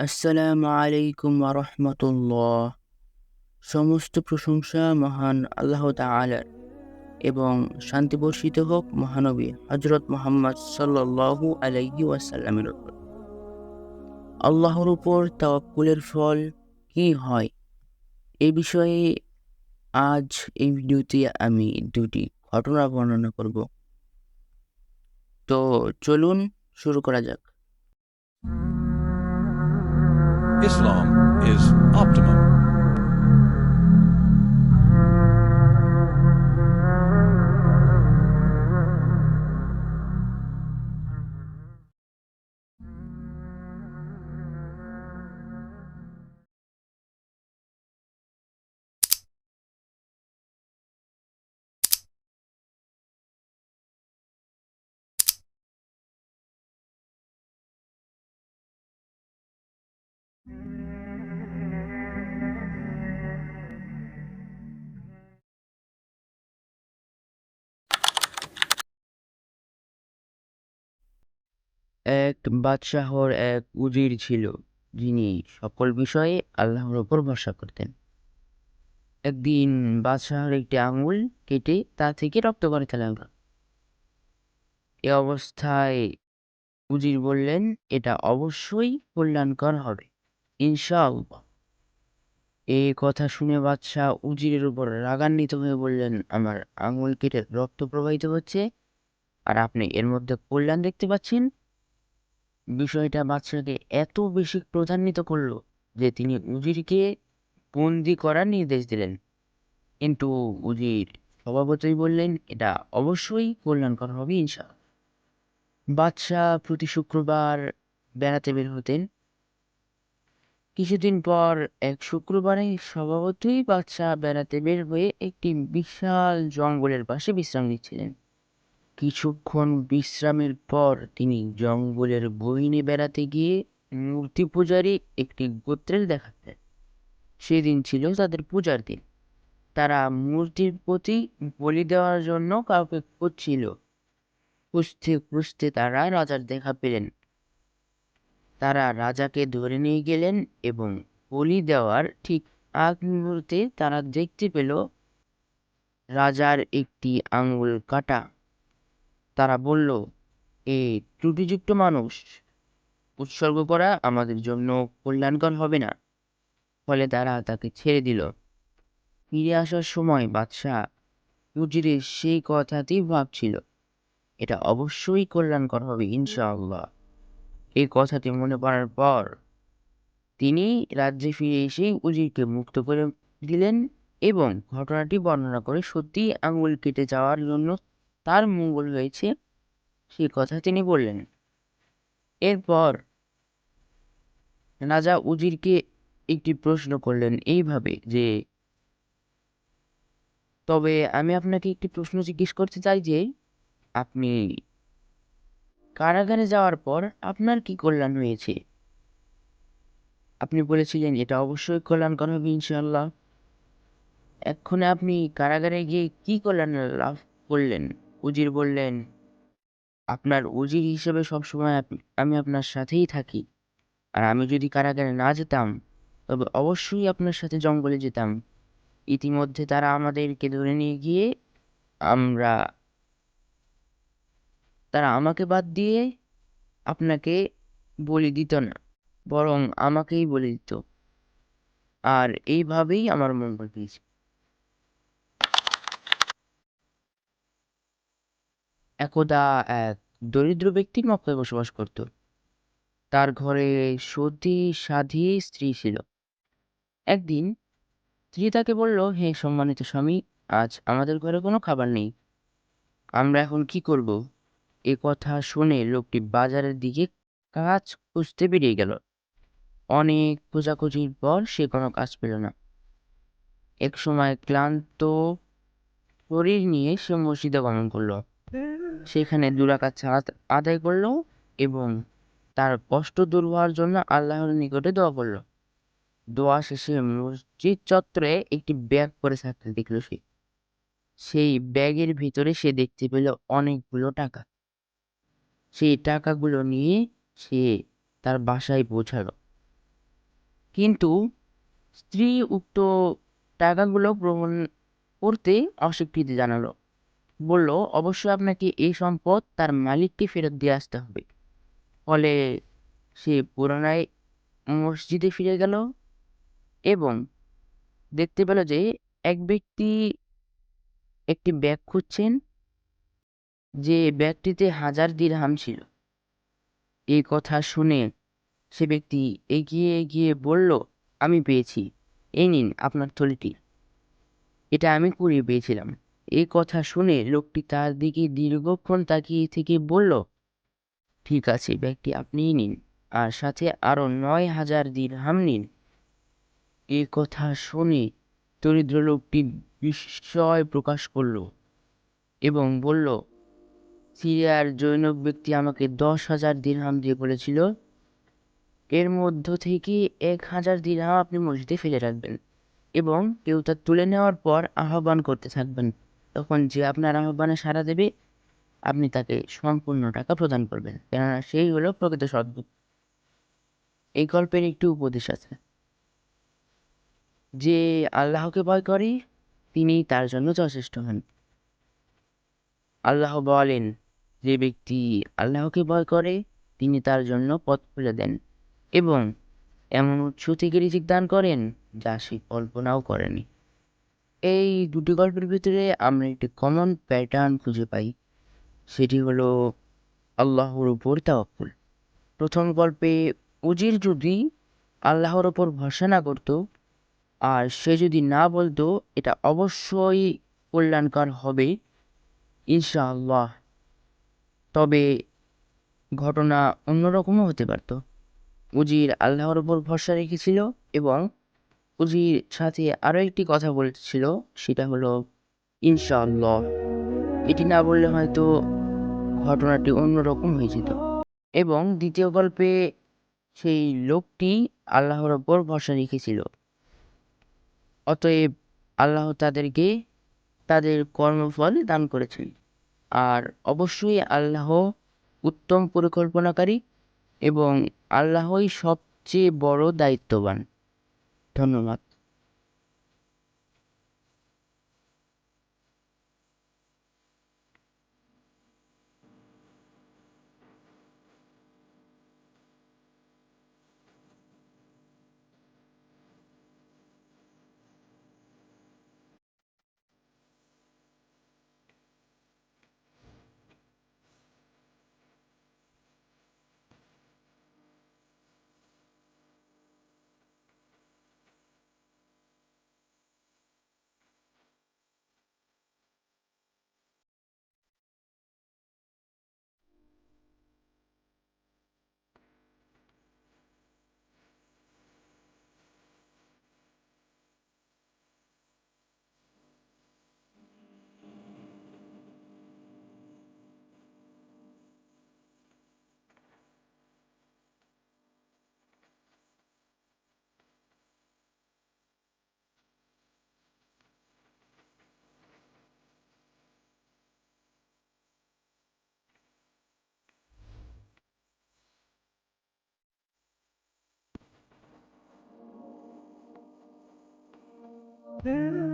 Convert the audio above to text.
আসসালামু আলাইকুম রহমতুল্লাহ। সমস্ত প্রশংসা মহান আল্লাহ তাআলার এবং শান্তি বর্ষিত হোক মহানবী হজরত মোহাম্মদ সাল্লাল্লাহু আলাইহি ওয়াসাল্লামের উপর। আল্লাহর উপর তাওয়াক্কুলের ফল কি হয়? এই বিষয়ে আজ এই ভিডিওতে আমি দুটি ঘটনা বর্ণনা করব। তো চলুন শুরু করা যাক। Islam is optimum. এক বাদশাহর এক উজির ছিল, যিনি সকল বিষয়ে আল্লাহর ওপর ভরসা করতেন। একদিন বাদশাহর একটি আঙুল কেটে তা থেকে রক্ত করতে লাগল এ অবস্থায় উজির বললেন, এটা অবশ্যই কল্যাণকর হবে। ইনশাআল্লাহ। এই কথা শুনে বাদশাহ উজিরের উপর রাগান্বিত হয়ে বললেন, আমার আঙুল কেটে রক্ত প্রবাহিত হচ্ছে আর আপনি এর মধ্যে কল্যাণ দেখতে পাচ্ছেন? বিষয়টা বাদশাহকে এত বেশি প্রধান্বিত করল যে তিনি উজিরকে বন্দি করার নির্দেশ দিলেন। কিন্তু উজির স্বভাবতই বললেন, এটা অবশ্যই কল্যাণকর হবে ইনশা বাদশাহ প্রতি শুক্রবার বেড়াতে বের হতেন। কিছুদিন পর এক শুক্রবারে স্বভাবতই বাদশাহ বেড়াতে বের হয়ে একটি বিশাল জঙ্গলের পাশে বিশ্রাম নিচ্ছিলেন। কিছুক্ষণ বিশ্রামের পর তিনি জঙ্গলের বইনে বেড়াতে গিয়ে মূর্তি পূজারী একটি গোত্রের দেখা পেলেন সেদিন ছিল তাদের পূজার দিন। তারা মূর্তির প্রতি বলি দেওয়ার জন্য কাউকে খুঁজছিল। খুঁজতে খুঁজতে তারা রাজার দেখা পেলেন। তারা রাজাকে ধরে নিয়ে গেলেন এবং বলি দেওয়ার ঠিক আগ মুহূর্তে তারা দেখতে পেল রাজার একটি আঙুল কাটা। তারা বলল, এ ত্রুটিযুক্ত মানুষ, উৎসর্গ করা আমাদের জন্য কল্যাণকর হবে না। ফলে তারা তাকে ছেড়ে দিল। ফিরে আসার সময় বাদশাহ উজিরের সেই কথাতেই ভাবছিল, এটা অবশ্যই কল্যাণকর হবে, ইনশাআল্লাহ। এই কথাটি মনে পড়ার পর তিনি রাজ্যে ফিরে এসে উজিরকে মুক্ত করে দিলেন এবং ঘটনাটি বর্ণনা করে সত্যি আঙুল কেটে যাওয়ার জন্য তার মঙ্গল হয়েছে সে কথা তিনি বললেন। এরপর রাজা উজিরকে একটি প্রশ্ন করলেন এইভাবে যে, তবে আমি আপনাকে একটি প্রশ্ন জিজ্ঞেস করতে চাই যে, আপনি কারাগারে যাওয়ার পর আপনার কি কল্যাণ হয়েছে? আপনি বলেছিলেন এটা অবশ্যই কল্যাণকর হবে ইনশাল্লাহ এক্ষণে আপনি কারাগারে গিয়ে কি কল্যাণ লাভ করলেন? উজির বললেন, আপনার উজির হিসেবে সবসময় আমি আপনার সাথেই থাকি। আর আমি যদি কারাগারে না যেতাম, তবে অবশ্যই আপনার সাথে জঙ্গলে যেতাম। ইতিমধ্যে তারা আমাদেরকে ধরে নিয়ে গিয়ে আমরা তারা আমাকে বাদ দিয়ে আপনাকে বলি দিত না, বরং আমাকেই বলে দিত। আর এইভাবেই আমার মঙ্গল পেয়েছে একদা এক দরিদ্র ব্যক্তি মক্কায় বসবাস করত। তার ঘরে সতী, সাধী, স্ত্রী ছিল। একদিন স্ত্রী তাকে বলল, হে সম্মানিত স্বামী, আজ আমাদের ঘরে কোনো খাবার নেই। আমরা এখন কি করব? এ কথা শুনে লোকটি বাজারের দিকে কাজ খুঁজতে বেরিয়ে গেল। অনেক খোঁজাখুঁজির পর সে কোনো কাজ পেল না। এক সময় ক্লান্ত শরীর নিয়ে সে মসজিদে গমন করল। সেখানে দুরাকাত সালাত আদায় করল এবং তার কষ্ট দূর হওয়ার জন্য আল্লাহর নিকটে দোয়া করল। দোয়া শেষে মসজিদ চত্বরে একটি ব্যাগ পরে থাকতে দেখল সে। সেই ব্যাগের ভিতরে সে দেখতে পেল অনেকগুলো টাকা। সেই টাকাগুলো নিয়ে সে তার বাসায় পৌঁছালো। কিন্তু স্ত্রী উক্ত টাকাগুলো গ্রহণ করতে অস্বীকৃতি জানালো। বলল অবশ্যই আপনাকে এই সম্পদ তার মালিককে ফেরত দিয়ে আসতে হবে। ফলে সে পুনরায় মসজিদে ফিরে গেল এবং দেখতে পেল যে এক ব্যক্তি একটি ব্যাগ খুঁজছেন যে ব্যাগটিতে হাজার দিরহাম ছিল। এই কথা শুনে সে ব্যক্তি এগিয়ে এগিয়ে বলল, আমি পেয়েছি, এই নিন আপনার থলিটি। এটা আমি কুড়িয়ে পেয়েছিলাম। এই কথা শুনে লোকটি তার দিকে দীর্ঘক্ষণ তাকিয়ে থেকে বলল, ঠিক আছে ব্যাগটি আপনিই নিন, আর সাথে আরও নয় হাজার দিরহাম নিন। এই কথা শুনে দরিদ্র লোকটি বিস্ময় প্রকাশ করল এবং বলল সিরিয়ার জৈনক ব্যক্তি আমাকে দশ হাজার দিরহাম দিয়ে বলেছিল, এর মধ্য থেকে এক হাজার দিরহাম আপনি মসজিদে ফেলে রাখবেন এবং কেউ তা তুলে নেওয়ার পর আহ্বান করতে থাকবেন। তখন যে আপনার আহ্বানে সাড়া দেবে, আপনি তাকে সম্পূর্ণ টাকা প্রদান করবেন। কেননা সেই হলো প্রকৃত সদ্গুণ এই গল্পের একটি উপদেশ আছে। যে আল্লাহকে ভয় করে তিনি তার জন্য যথেষ্ট হন। আল্লাহ বলেন যে ব্যক্তি আল্লাহকে ভয় করে, তিনি তার জন্য পথ খুলে দেন এবং এমন উৎস থেকে রিজিক দান করেন যা সে কল্পনাও করেনি। এই দুটি গল্পের ভিতরে আমরা একটি কমন প্যাটার্ন খুঁজে পাই, সেটি হলো আল্লাহর উপর তাওয়াক্কুল। প্রথম গল্পে উজির যদি আল্লাহর ওপর ভরসা না করতো আর সে যদি না বলতো, এটা অবশ্যই কল্যাণকর হবে, ইনশাআল্লাহ। তবে ঘটনা অন্যরকমও হতে পারত। উজির আল্লাহর ওপর ভরসা রেখেছিল এবং উজির সাথে আরও একটি কথা বলেছিল, সেটা হলো, ইনশাআল্লাহ। এটি না বললে হয়তো ঘটনাটি অন্যরকম হয়ে যেত। এবং দ্বিতীয় গল্পে সেই লোকটি আল্লাহর ওপর ভরসা রেখেছিল। অতএব আল্লাহ তাদেরকে তাদের কর্মফল দান করেছেন। আর অবশ্যই আল্লাহ উত্তম পরিকল্পনাকারী এবং আল্লাহই সবচেয়ে বড় দায়িত্ববান। ধন্যবাদ। Ja.